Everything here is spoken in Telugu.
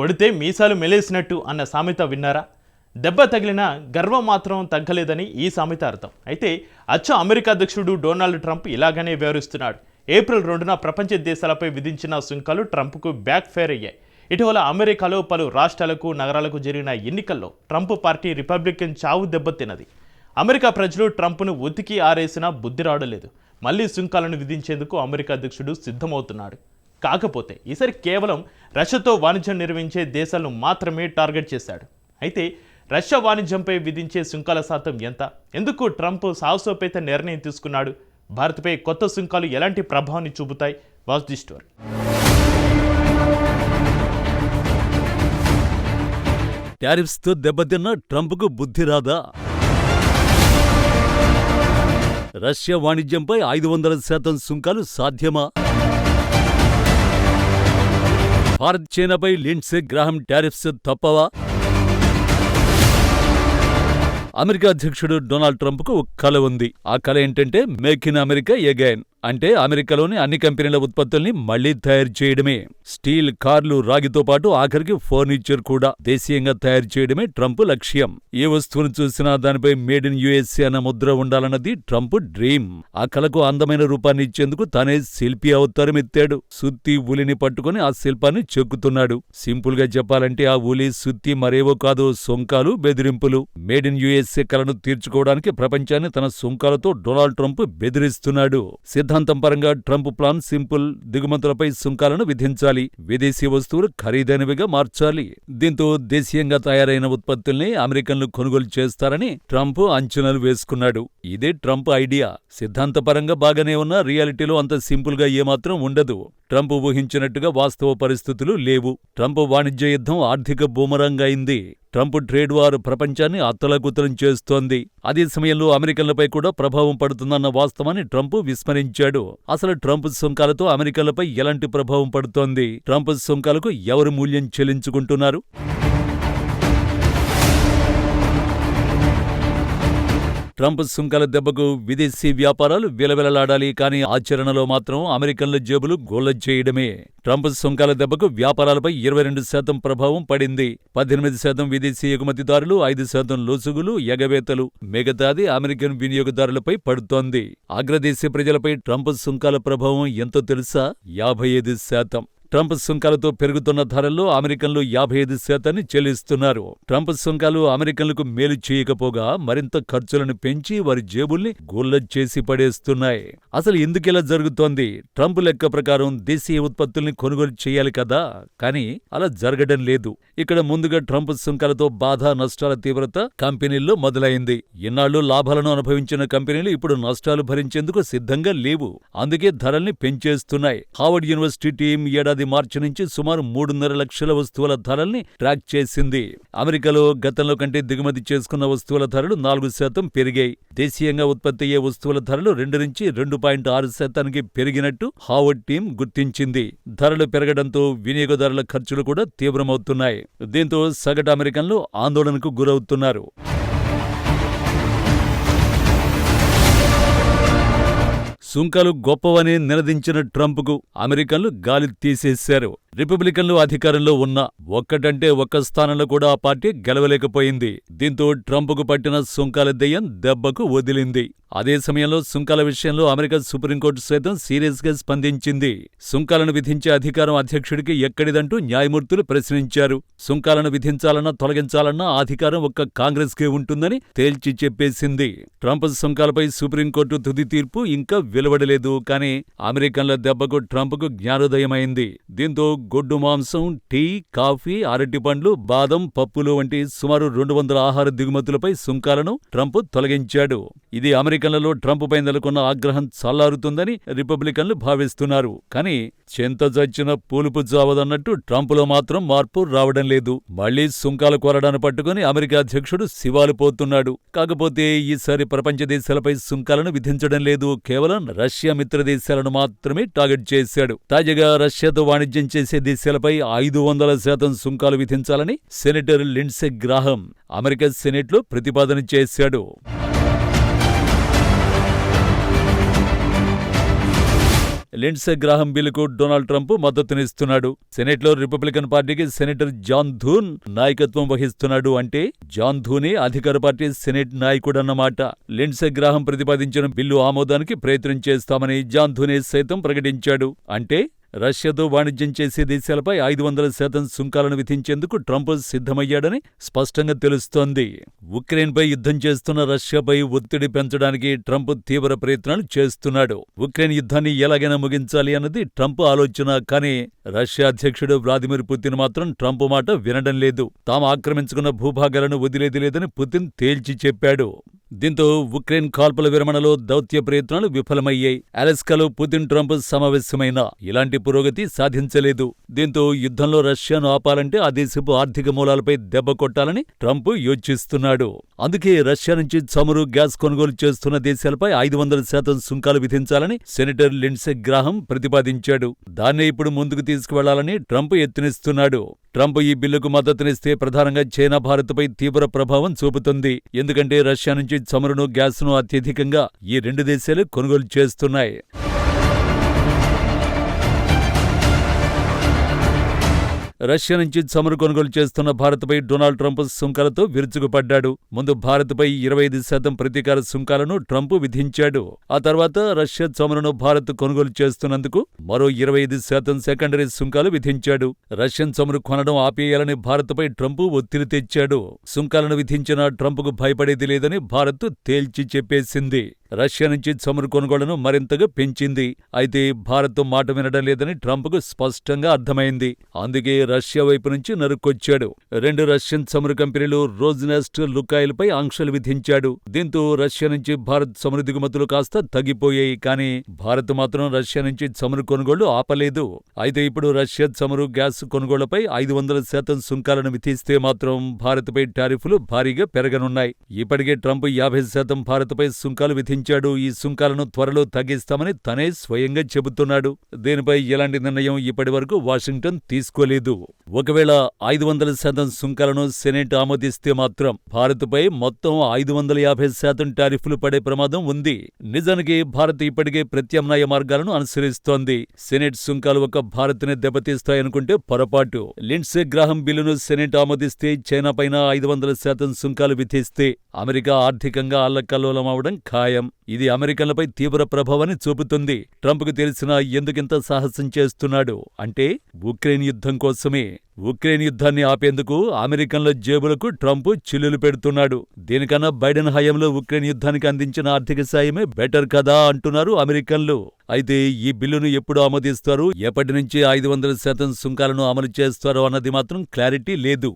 కొడితే మీసాలు మెలేసినట్టు అన్న సామెత విన్నారా? దెబ్బ తగిలినా గర్వం మాత్రం తగ్గలేదని ఈ సామెత అర్థం. అయితే అచ్చు అమెరికా అధ్యక్షుడు డొనాల్డ్ ట్రంప్ ఇలాగనే వ్యవహరిస్తున్నాడు. ఏప్రిల్ రెండున ప్రపంచ దేశాలపై విధించిన సుంకాలు ట్రంప్కు బ్యాక్ ఫైర్ అయ్యాయి. ఇటీవల అమెరికాలో పలు రాష్ట్రాలకు నగరాలకు జరిగిన ఎన్నికల్లో ట్రంప్ పార్టీ రిపబ్లికన్ చావు దెబ్బతిన్నది అమెరికా ప్రజలు ట్రంప్ను ఉతికి ఆరేసినా బుద్ధి రావడలేదు మళ్ళీ సుంకాలను విధించేందుకు అమెరికా అధ్యక్షుడు సిద్ధమవుతున్నాడు. కాకపోతే ఈసారి కేవలం రష్యాతో వాణిజ్యం నిర్వహించే దేశాలను మాత్రమే టార్గెట్ చేశాడు. అయితే రష్యా వాణిజ్యంపై విధించే సుంకాల శాతం ఎంత? ఎందుకు ట్రంప్ సాహసోపేత నిర్ణయం తీసుకున్నాడు? భారత్పై కొత్త సుంకాలు ఎలాంటి ప్రభావాన్ని చూపుతాయి? Watch the story. టారిఫ్స్తో దెబ్బతిన్న ట్రంప్కు బుద్ధి రాదా? రష్యా వాణిజ్యంపై ఐదు వందల శాతం సుంకాలు సాధ్యమా? భారత్ చైనాపై లిండ్సే గ్రాహం టారిఫ్స్ తప్పవా? అమెరికా అధ్యక్షుడు డొనాల్డ్ ట్రంప్కు కల ఉంది. ఆ కల ఏంటంటే మేక్ ఇన్ అమెరికా ఎగైన్ అంటే అమెరికాలోని అన్ని కంపెనీల ఉత్పత్తుల్ని మళ్ళీ తయారు చేయడమే. స్టీల్ కార్లు రాగితో పాటు ఆఖరికి ఫర్నిచర్ కూడా దేశీయంగా తయారు చేయడమే ట్రంప్ లక్ష్యం. ఏ వస్తువును చూసినా దానిపై మేడ్ ఇన్ యుఎస్ఏ అన్న ముద్ర ఉండాలన్నది ట్రంప్ డ్రీమ్. ఆ కళకు అందమైన రూపాన్ని ఇచ్చేందుకు తానే శిల్పి అవతారం ఎత్తాడు. సుత్తి ఉలిని పట్టుకుని ఆ శిల్పాన్ని చెక్కుతున్నాడు. సింపుల్గా చెప్పాలంటే ఆ ఉలి సుత్తి మరేవో కాదు సొంకాలు బెదిరింపులు. మేడ్ ఇన్ యుఎస్ఏ కళను తీర్చుకోవడానికి ప్రపంచాన్ని తన సొంకాలతో డొనాల్డ్ ట్రంప్ బెదిరిస్తున్నాడు. సిద్ధాంతం పరంగా ట్రంప్ ప్లాన్ సింపుల్ దిగుమతులపై సుంకాలను విధించాలి. విదేశీ వస్తువులు ఖరీదైనవిగా మార్చాలి. దీంతో దేశీయంగా తయారైన ఉత్పత్తుల్ని అమెరికన్లు కొనుగోలు చేస్తారని ట్రంప్ అంచనాలు వేసుకున్నాడు. ఇదే ట్రంప్ ఐడియా. సిద్ధాంతపరంగా బాగానే ఉన్న రియాలిటీలో అంత సింపుల్గా ఏమాత్రం ఉండదు. ట్రంప్ ఊహించినట్టుగా వాస్తవ పరిస్థితులు లేవు. ట్రంప్ వాణిజ్య యుద్ధం ఆర్థిక బూమరంగా అయింది. ట్రంప్ ట్రేడ్ వార్ ప్రపంచాన్ని అత్తలగుత్తలం చేస్తోంది. అదే సమయంలో అమెరికన్లపై కూడా ప్రభావం పడుతుందన్న వాస్తవాన్ని ట్రంప్ విస్మరించాడు. అసలు ట్రంప్ సుంకాలతో అమెరికన్లపై ఎలాంటి ప్రభావం పడుతోంది? ట్రంప్ సుంకాలకు ఎవరు మూల్యం చెల్లించుకుంటున్నారు? ట్రంప్ సుంకాల దెబ్బకు విదేశీ వ్యాపారాలు విలవిలలాడాలి కానీ ఆచరణలో మాత్రం అమెరికన్ల జేబులు గోళ్ళ చేయడమే. ట్రంప్ సుంకాల దెబ్బకు వ్యాపారాలపై ఇరవై రెండు శాతం ప్రభావం పడింది. పద్దెనిమిది శాతం విదేశీ ఎగుమతిదారులు ఐదు శాతం లోసుగులు ఎగవేతలు. మిగతాది అమెరికన్ వినియోగదారులపై పడుతోంది. అగ్రదేశీ ప్రజలపై ట్రంప్ సుంకాల ప్రభావం ఎంతో తెలుసా? యాభై ఐదు శాతం. ట్రంప్ సుంకాలతో పెరుగుతున్న ధరల్లో అమెరికన్లు యాభై ఐదు శాతాన్ని చెల్లిస్తున్నారు. ట్రంప్ సుంకాలు అమెరికన్లకు మేలు చేయకపోగా మరింత ఖర్చులను పెంచి వారి జేబుల్ని గుల్ల చేసి పడేస్తున్నాయి. అసలు ఎందుకిలా జరుగుతోంది? ట్రంప్ లెక్క ప్రకారం దేశీయ ఉత్పత్తుల్ని కొనుగోలు చేయాలి కదా? కానీ అలా జరగడం లేదు. ఇక్కడ ముందుగా ట్రంప్ సుంకాలతో బాధ నష్టాల తీవ్రత కంపెనీల్లో మొదలైంది. ఇన్నాళ్ళు లాభాలను అనుభవించిన కంపెనీలు ఇప్పుడు నష్టాలు భరించేందుకు సిద్ధంగా లేవు. అందుకే ధరల్ని పెంచేస్తున్నాయి. హార్వర్డ్ యూనివర్సిటీ టీం ఏడాది ఏడాది మార్చి నుంచి సుమారు మూడున్నర లక్షల వస్తువుల ధరల్ని ట్రాక్ చేసింది. అమెరికాలో గతంలో కంటే దిగుమతి చేసుకున్న వస్తువుల ధరలు నాలుగు శాతం పెరిగాయి. దేశీయంగా ఉత్పత్తి అయ్యే వస్తువుల ధరలు రెండు నుంచి రెండు పాయింట్ ఆరు శాతానికి పెరిగినట్టు హావర్డ్ టీం గుర్తించింది. ధరలు పెరగడంతో వినియోగదారుల ఖర్చులు కూడా తీవ్రమవుతున్నాయి. దీంతో సగటు అమెరికన్లు ఆందోళనకు గురవుతున్నారు. సుంకాలు గొప్పవని నినదించిన ట్రంప్కు అమెరికన్లు గాలి తీసేశారు. రిపబ్లికన్లు అధికారంలో ఉన్న ఒక్కటంటే ఒక్క స్థానంలో కూడా ఆ పార్టీ గెలవలేకపోయింది. దీంతో ట్రంప్కు పట్టిన సుంకాల దెయ్యం దెబ్బకు వదిలింది. అదే సమయంలో సుంకాల విషయంలో అమెరికా సుప్రీంకోర్టు సైతం సీరియస్గా స్పందించింది. సుంకాలను విధించే అధికారం అధ్యక్షుడికి ఎక్కడిదంటూ న్యాయమూర్తులు ప్రశ్నించారు. సుంకాలను విధించాలన్నా తొలగించాలన్నా అధికారం ఒక్క కాంగ్రెస్కే ఉంటుందని తేల్చి చెప్పేసింది. ట్రంప్ సుంకాలపై సుప్రీంకోర్టు తుది తీర్పు ఇంకా వెలువడలేదు కానీ అమెరికన్ల దెబ్బకు ట్రంప్కు జ్ఞానోదయమైంది. దీంతో గొడ్డు మాంసం టీ కాఫీ అరటిపండ్లు బాదం పప్పులు వంటి సుమారు రెండు వందల ఆహార దిగుమతులపై సుంకాలను ట్రంప్ తొలగించాడు. ఇది అమెరికన్లలో ట్రంప్ పై నెలకొన్న ఆగ్రహం చల్లారుతుందని రిపబ్లికన్లు భావిస్తున్నారు. కానీ చెంత చచ్చిన పూలుపు చావదన్నట్టు ట్రంప్లో మాత్రం మార్పు రావడం లేదు. మళ్ళీ సుంకాల కోరడాన్ని పట్టుకుని అమెరికా అధ్యక్షుడు శివాలు పోతున్నాడు. కాకపోతే ఈసారి ప్రపంచ దేశాలపై సుంకాలను విధించడం లేదు. కేవలం రష్యా మిత్ర దేశాలను మాత్రమే టార్గెట్ చేశాడు. తాజాగా రష్యాతో వాణిజ్యం చేసే దేశాలపై ఐదు వందల శాతం సుంకాలు విధించాలని సెనేటర్ లిండ్సె గ్రాహం అమెరికా సెనేట్లో ప్రతిపాదన చేశాడు. లిండ్సే గ్రాహం బిల్లుకు డొనాల్డ్ ట్రంప్ మద్దతునిస్తున్నాడు. సెనెట్లో రిపబ్లికన్ పార్టీకి సెనేటర్ జాన్ ధూన్ నాయకత్వం వహిస్తున్నాడు అంటే జాన్ ధూనే అధికార పార్టీ సెనేట్ నాయకుడన్నమాట. లిండ్సే గ్రాహం ప్రతిపాదించిన బిల్లు ఆమోదానికి ప్రయత్నం చేస్తామని జాన్ ధూనే సైతం ప్రకటించాడు. అంటే రష్యాతో వాణిజ్యం చేసే దేశాలపై ఐదు వందల శాతం సుంకాలను విధించేందుకు ట్రంప్ సిద్ధమయ్యాడని స్పష్టంగా తెలుస్తోంది. ఉక్రెయిన్పై యుద్ధం చేస్తున్న రష్యాపై ఒత్తిడి పెంచడానికి ట్రంప్ తీవ్ర ప్రయత్నాలు చేస్తున్నాడు. ఉక్రెయిన్ యుద్ధాన్ని ఎలాగైనా ముగించాలి అన్నది ట్రంప్ ఆలోచన కానీ రష్యా అధ్యక్షుడు వ్లాదిమిర్ పుతిన్ మాత్రం ట్రంప్ మాట వినడం లేదు. తాము ఆక్రమించుకున్న భూభాగాలను వదిలేది లేదని పుతిన్ తేల్చి చెప్పాడు. దీంతో ఉక్రెయిన్ కాల్పుల విరమణలో దౌత్య ప్రయత్నాలు విఫలమయ్యాయి. అలెస్కాలో పుతిన్ ట్రంప్ సమావేశమైన ఇలాంటి పురోగతి సాధించలేదు. దీంతో యుద్ధంలో రష్యాను ఆపాలంటే ఆ దేశపు ఆర్థిక మూలాలపై దెబ్బ కొట్టాలని ట్రంప్ యోచిస్తున్నాడు. అందుకే రష్యా నుంచి చమురు గ్యాస్ కొనుగోలు చేస్తున్న దేశాలపై ఐదు వందల శాతం సుంకాలు విధించాలని సెనేటర్ లిండ్సె గ్రాహం ప్రతిపాదించాడు. దాన్నే ఇప్పుడు ముందుకు తీసుకువెళ్ళాలని ట్రంప్ ఎత్తునిస్తున్నాడు ట్రంప్ ఈ బిల్లుకు మద్దతునిస్తే ప్రధానంగా చైనా భారత్పై తీవ్ర ప్రభావం చూపుతుంది. ఎందుకంటే రష్యా నుంచి చమురును గ్యాస్ను అత్యధికంగా ఈ రెండు దేశాలు కొనుగోలు చేస్తున్నాయి. రష్యా నుంచి చమురు కొనుగోలు చేస్తున్న భారత్పై డొనాల్డ్ ట్రంప్ సుంకాలతో విరుచుకుపడ్డాడు. ముందు భారత్పై ఇరవై ఐదు శాతం ప్రతీకార సుంకాలను ట్రంప్ విధించాడు. ఆ తర్వాత రష్యా చమురును భారత్ కొనుగోలు చేస్తున్నందుకు మరో ఇరవై ఐదు శాతం సెకండరీ సుంకాలు విధించాడు. రష్యన్ చమురు కొనడం ఆపేయాలని భారత్పై ట్రంప్ ఒత్తిడి తెచ్చాడు. సుంకాలను విధించిన ట్రంప్కు భయపడేది లేదని భారత్ తేల్చి చెప్పేసింది. రష్యా నుంచి చమురు కొనుగోళ్ళను మరింతగా పెంచింది. అయితే భారత్ మాట వినడం లేదని ట్రంప్కు స్పష్టంగా అర్థమైంది. అందుకే రష్యా వైపు నుంచి నరుక్కొచ్చాడు. రెండు రష్యన్ చమురు కంపెనీలు రోజ్నెస్ట్ లుకాయిల్పై ఆంక్షలు విధించాడు. దీంతో రష్యా నుంచి భారత్ చమురు దిగుమతులు కాస్త తగ్గిపోయాయి. కానీ భారత్ మాత్రం రష్యా నుంచి చమురు కొనుగోళ్ళు ఆపలేదు. అయితే ఇప్పుడు రష్యా చమురు గ్యాస్ కొనుగోళ్ళపై ఐదు వందల శాతం సుంకాలను విధిస్తే మాత్రం భారత్పై టారిఫ్లు భారీగా పెరగనున్నాయి. ఇప్పటికే ట్రంప్ యాభై శాతం భారత్పై సుంకాలు ప్రకటించాడు ఈ సుంకాలను త్వరలో తగ్గిస్తామని తనే స్వయంగా చెబుతున్నాడు. దీనిపై ఎలాంటి నిర్ణయం ఇప్పటి వరకు వాషింగ్టన్ తీసుకోలేదు. ఒకవేళ ఐదు వందల శాతం సుంకాలను సెనేట్ ఆమోదిస్తే మాత్రం భారత్పై మొత్తం ఐదు వందల యాభై శాతం టారిఫ్లు పడే ప్రమాదం ఉంది. నిజానికి భారత్ ఇప్పటికే ప్రత్యామ్నాయ మార్గాలను అనుసరిస్తోంది. సెనేట్ సుంకాలు ఒక భారత్ని దెబ్బతీస్తాయనుకుంటే పొరపాటు. లిండ్సే గ్రాహం బిల్లును సెనేట్ ఆమోదిస్తే చైనా పైన ఐదు వందల శాతం సుంకాలు విధిస్తే అమెరికా ఆర్థికంగా అల్లకల్లోలం అవడం ఖాయం. ఇది అమెరికన్లపై తీవ్ర ప్రభావాన్ని చూపుతుంది. ట్రంప్కు తెలిసినా ఎందుకింత సాహసం చేస్తున్నాడు? అంటే ఉక్రెయిన్ యుద్ధం కోసమే. ఉక్రెయిన్ యుద్ధాన్ని ఆపేందుకు అమెరికన్ల జేబులకు ట్రంప్ చిల్లులు పెడుతున్నాడు. దీనికన్నా బైడెన్ హయాంలో ఉక్రెయిన్ యుద్ధానికి అందించిన ఆర్థిక సాయమే బెటర్ కదా అంటున్నారు అమెరికన్లు. అయితే ఈ బిల్లును ఎప్పుడు ఆమోదిస్తారు? ఎప్పటి నుంచి ఐదు వందల శాతం సుంకాలను అమలు చేస్తారో అన్నది మాత్రం క్లారిటీ లేదు.